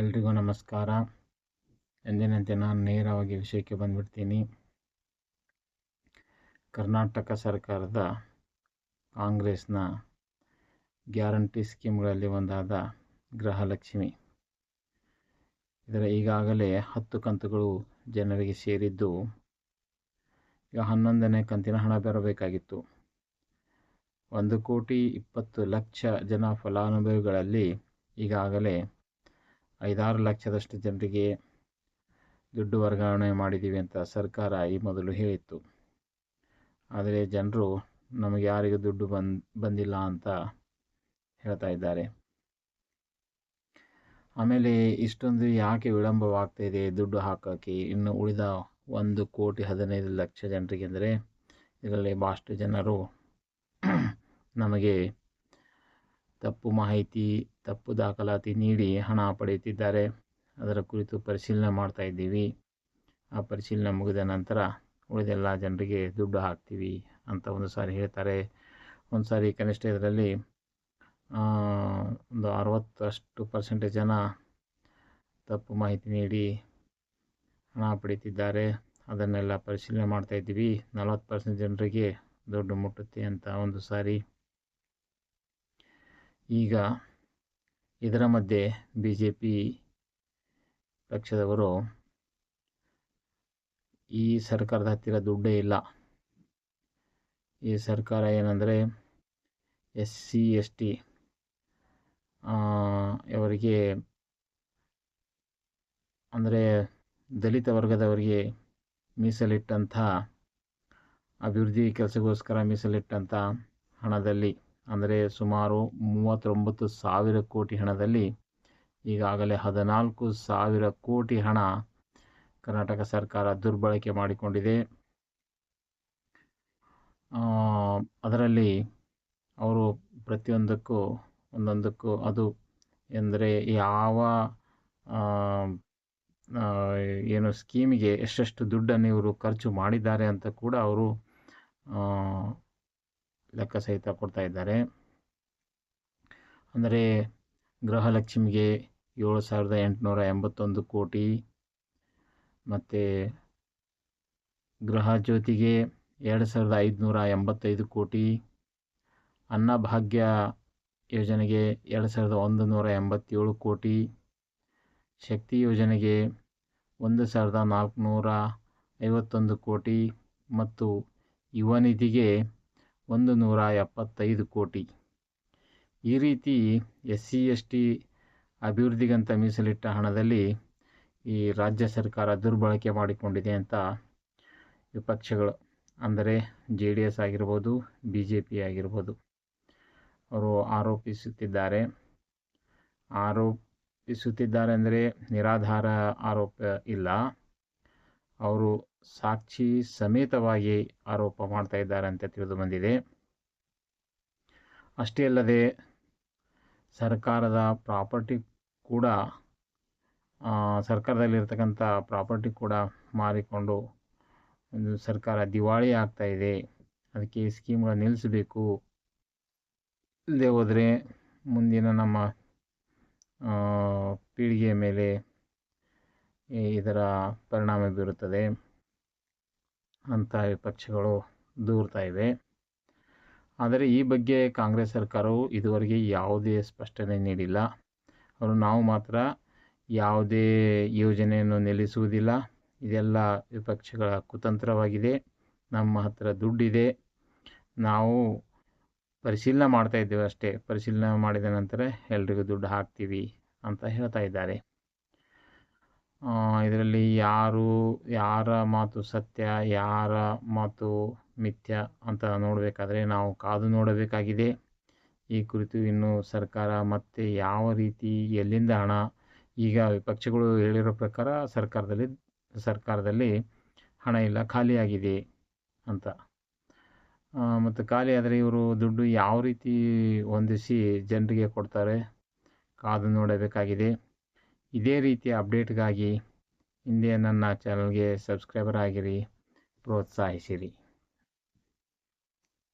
ಎಲ್ರಿಗೂ ನಮಸ್ಕಾರ. ಎಂದಿನಂತೆ ನಾನು ನೇರವಾಗಿ ವಿಷಯಕ್ಕೆ ಬಂದ್ಬಿಡ್ತೀನಿ. ಕರ್ನಾಟಕ ಸರ್ಕಾರದ ಕಾಂಗ್ರೆಸ್ನ ಗ್ಯಾರಂಟಿ ಸ್ಕೀಮ್ಗಳಲ್ಲಿ ಒಂದಾದ ಗೃಹಲಕ್ಷ್ಮಿ. ಇದರ ಈಗಾಗಲೇ ಹತ್ತು ಕಂತುಗಳು ಜನರಿಗೆ ಸೇರಿದ್ದು, ಈಗ ಹನ್ನೊಂದನೇ ಕಂತಿನ ಹಣ ಬರಬೇಕಾಗಿತ್ತು. ಒಂದು ಕೋಟಿ ಇಪ್ಪತ್ತು ಲಕ್ಷ ಜನ ಫಲಾನುಭವಿಗಳಲ್ಲಿ ಈಗಾಗಲೇ ಐದಾರು ಲಕ್ಷದಷ್ಟು ಜನರಿಗೆ ದುಡ್ಡು ವರ್ಗಾವಣೆ ಮಾಡಿದ್ದೀವಿ ಅಂತ ಸರ್ಕಾರ ಈ ಮೊದಲು ಹೇಳಿತ್ತು. ಆದರೆ ಜನರು ನಮಗೆ ಯಾರಿಗೂ ದುಡ್ಡು ಬಂದ್, ಬಂದಿಲ್ಲ ಅಂತ ಹೇಳ್ತಾ ಇದ್ದಾರೆ. ಆಮೇಲೆ ಇಷ್ಟೊಂದು ಯಾಕೆ ವಿಳಂಬವಾಗ್ತಾಯಿದೆ ದುಡ್ಡು ಹಾಕೋಕ್ಕೆ ಇನ್ನು ಉಳಿದ ಒಂದು ಕೋಟಿ ಹದಿನೈದು ಲಕ್ಷ ಜನರಿಗೆ ಅಂದರೆ ಇದರಲ್ಲಿ ಭಾಳಷ್ಟು ಜನರು ನಮಗೆ ತಪ್ಪು ಮಾಹಿತಿ, ತಪ್ಪು ದಾಖಲಾತಿ ನೀಡಿ ಹಣ ಪಡೆಯುತ್ತಿದ್ದಾರೆ. ಅದರ ಕುರಿತು ಪರಿಶೀಲನೆ ಮಾಡ್ತಾ ಇದ್ದೀವಿ. ಆ ಪರಿಶೀಲನೆ ಮುಗಿದ ನಂತರ ಉಳಿದೆಲ್ಲ ಜನರಿಗೆ ದುಡ್ಡು ಹಾಕ್ತೀವಿ ಅಂತ ಒಂದು ಸಾರಿ ಹೇಳ್ತಾರೆ. ಒಂದು ಸಾರಿ ಕನಿಷ್ಠ ಇದರಲ್ಲಿ ಒಂದು ಅರವತ್ತಷ್ಟು ಪರ್ಸೆಂಟೇಜ್ ಜನ ತಪ್ಪು ಮಾಹಿತಿ ನೀಡಿ ಹಣ ಪಡೀತಿದ್ದಾರೆ ಅದನ್ನೆಲ್ಲ ಪರಿಶೀಲನೆ ಮಾಡ್ತಾಯಿದ್ದೀವಿ ನಲವತ್ತು ಪರ್ಸೆಂಟ್ ಜನರಿಗೆ ದುಡ್ಡು ಮುಟ್ಟುತ್ತೆ ಅಂತ ಒಂದು ಸಾರಿ ಈಗ ಇದರ ಮಧ್ಯೆ ಬಿ ಜೆ ಪಿ ಪಕ್ಷದವರು ಈ ಸರ್ಕಾರದ ಹತ್ತಿರ ದುಡ್ಡೇ ಇಲ್ಲ. ಈ ಸರ್ಕಾರ ಏನಂದರೆ ಎಸ್ ಸಿ, ಎಸ್ ಟಿ ಅವರಿಗೆ ಅಂದರೆ ದಲಿತ ವರ್ಗದವರಿಗೆ ಮೀಸಲಿಟ್ಟಂಥ, ಅಭಿವೃದ್ಧಿ ಕೆಲಸಗೋಸ್ಕರ ಮೀಸಲಿಟ್ಟಂಥ ಹಣದಲ್ಲಿ ಅಂದರೆ ಸುಮಾರು ಮೂವತ್ತೊಂಬತ್ತು ಸಾವಿರ ಕೋಟಿ ಹಣದಲ್ಲಿ ಈಗಾಗಲೇ ಹದಿನಾಲ್ಕು ಸಾವಿರ ಕೋಟಿ ಹಣ ಕರ್ನಾಟಕ ಸರ್ಕಾರ ದುರ್ಬಳಕೆ ಮಾಡಿಕೊಂಡಿದೆ. ಅದರಲ್ಲಿ ಅವರು ಪ್ರತಿಯೊಂದಕ್ಕೂ ಒಂದೊಂದಕ್ಕೂ ಅದು ಎಂದರೆ ಯಾವ ಏನು ಸ್ಕೀಮಿಗೆ ಎಷ್ಟೆಷ್ಟು ದುಡ್ಡನ್ನು ಇವರು ಖರ್ಚು ಮಾಡಿದ್ದಾರೆ ಅಂತ ಕೂಡ ಅವರು ಲೆಕ್ಕ ಸಹಿತ ಕೊಡ್ತಾ ಇದ್ದಾರೆ. ಅಂದರೆ ಗೃಹಲಕ್ಷ್ಮಿಗೆ ಏಳು ಸಾವಿರದ ಎಂಟುನೂರ ಎಂಬತ್ತೊಂದು ಕೋಟಿ, ಮತ್ತು ಗೃಹ ಜ್ಯೋತಿಗೆ ಎರಡು ಸಾವಿರದ ಐದುನೂರ ಎಂಬತ್ತೈದು ಕೋಟಿ ಅನ್ನಭಾಗ್ಯ ಯೋಜನೆಗೆ ಎರಡು ಸಾವಿರದ ಒಂದು ನೂರ ಎಂಬತ್ತೇಳು ಕೋಟಿ, ಶಕ್ತಿ ಯೋಜನೆಗೆ ಒಂದು ಸಾವಿರದ ನಾಲ್ಕುನೂರ ಐವತ್ತೊಂದು ಕೋಟಿ, ಮತ್ತು ಯುವ ನಿಧಿಗೆ ಒಂದು ನೂರ ಎಪ್ಪತ್ತೈದು ಕೋಟಿ. ಈ ರೀತಿ ಎಸ್ ಸಿ ಎಸ್ ಟಿ ಅಭಿವೃದ್ಧಿಗಂತ ಮೀಸಲಿಟ್ಟ ಹಣದಲ್ಲಿ ಈ ರಾಜ್ಯ ಸರ್ಕಾರ ದುರ್ಬಳಕೆ ಮಾಡಿಕೊಂಡಿದೆ ಅಂತ ವಿಪಕ್ಷಗಳು, ಅಂದರೆ ಜೆ ಡಿ ಎಸ್ ಆಗಿರ್ಬೋದು, ಬಿ ಜೆ ಪಿ ಆಗಿರ್ಬೋದು, ಅವರು ಆರೋಪಿಸುತ್ತಿದ್ದಾರೆ. ಆರೋಪಿಸುತ್ತಿದ್ದಾರೆ ಅಂದರೆ ನಿರಾಧಾರ ಆರೋಪ ಇಲ್ಲ. ಅವರು ಸಾಕ್ಷಿ ಸಮೇತವಾಗಿ ಆರೋಪ ಮಾಡ್ತಾ ಇದ್ದಾರೆ ಅಂತ ತಿಳಿದು ಬಂದಿದೆ. ಅಷ್ಟೇ ಅಲ್ಲದೆ ಸರ್ಕಾರದ ಪ್ರಾಪರ್ಟಿ ಕೂಡ ಸರ್ಕಾರದಲ್ಲಿರ್ತಕ್ಕಂಥ ಪ್ರಾಪರ್ಟಿ ಕೂಡ ಮಾರಿಕೊಂಡು ಒಂದು ಸರ್ಕಾರ ದಿವಾಳಿ ಆಗ್ತಾ ಇದೆ. ಅದಕ್ಕೆ ಸ್ಕೀಮ್ಗಳು ನಿಲ್ಲಿಸಬೇಕು ಇಲ್ಲದೆ ಹೋದರೆ ಮುಂದಿನ ನಮ್ಮ ಪೀಳಿಗೆಯ ಮೇಲೆ ಇದರ ಪರಿಣಾಮ ಬೀರುತ್ತದೆ. ಅಂತ ವಿಪಕ್ಷಗಳು ದೂರ್ತಾ ಇವೆ. ಆದರೆ ಈ ಬಗ್ಗೆ ಕಾಂಗ್ರೆಸ್ ಸರ್ಕಾರವು ಇದುವರೆಗೆ ಯಾವುದೇ ಸ್ಪಷ್ಟನೆ ನೀಡಿಲ್ಲ. ಅವರು ನಾವು ಮಾತ್ರ ಯಾವುದೇ ಯೋಜನೆಯನ್ನು ನಿಲ್ಲಿಸುವುದಿಲ್ಲ. ಇದೆಲ್ಲ ವಿಪಕ್ಷಗಳ ಕುತಂತ್ರವಾಗಿದೆ. ನಮ್ಮ ಹತ್ರ ದುಡ್ಡಿದೆ. ನಾವು ಪರಿಶೀಲನೆ ಮಾಡ್ತಾ ಇದ್ದೇವೆ ಅಷ್ಟೇ. ಪರಿಶೀಲನೆ ಮಾಡಿದ ನಂತರ ಎಲ್ರಿಗೂ ದುಡ್ಡು ಹಾಕ್ತೀವಿ ಅಂತ ಹೇಳ್ತಾ ಇದ್ದಾರೆ. ಇದರಲ್ಲಿ ಯಾರು, ಯಾರ ಮಾತು ಸತ್ಯ, ಯಾರ ಮಾತು ಮಿಥ್ಯ ಅಂತ ನೋಡಬೇಕಾದ್ರೆ ನಾವು ಕಾದು ನೋಡಬೇಕಾಗಿದೆ. ಈ ಕುರಿತು ಇನ್ನು ಸರ್ಕಾರ ಮತ್ತೆ ಯಾವ ರೀತಿ, ಎಲ್ಲಿಂದ ಹಣ, ಈಗ ವಿಪಕ್ಷಗಳು ಹೇಳಿರೋ ಪ್ರಕಾರ ಸರ್ಕಾರದಲ್ಲಿ ಸರ್ಕಾರದಲ್ಲಿ ಹಣ ಇಲ್ಲ, ಖಾಲಿಯಾಗಿದೆ ಅಂತ. ಮತ್ತು ಖಾಲಿ ಆದರೆ ಇವರು ದುಡ್ಡು ಯಾವ ರೀತಿ ಹೊಂದಿಸಿ ಜನರಿಗೆ ಕೊಡ್ತಾರೆ, ಕಾದು ನೋಡಬೇಕಾಗಿದೆ. ಇದೇ ರೀತಿಯ ಅಪ್ಡೇಟ್ಗಾಗಿ ಹಿಂದೆ ನನ್ನ ಚಾನಲ್ಗೆ ಸಬ್ಸ್ಕ್ರೈಬರ್ ಆಗಿರಿ ಪ್ರೋತ್ಸಾಹಿಸಿರಿ.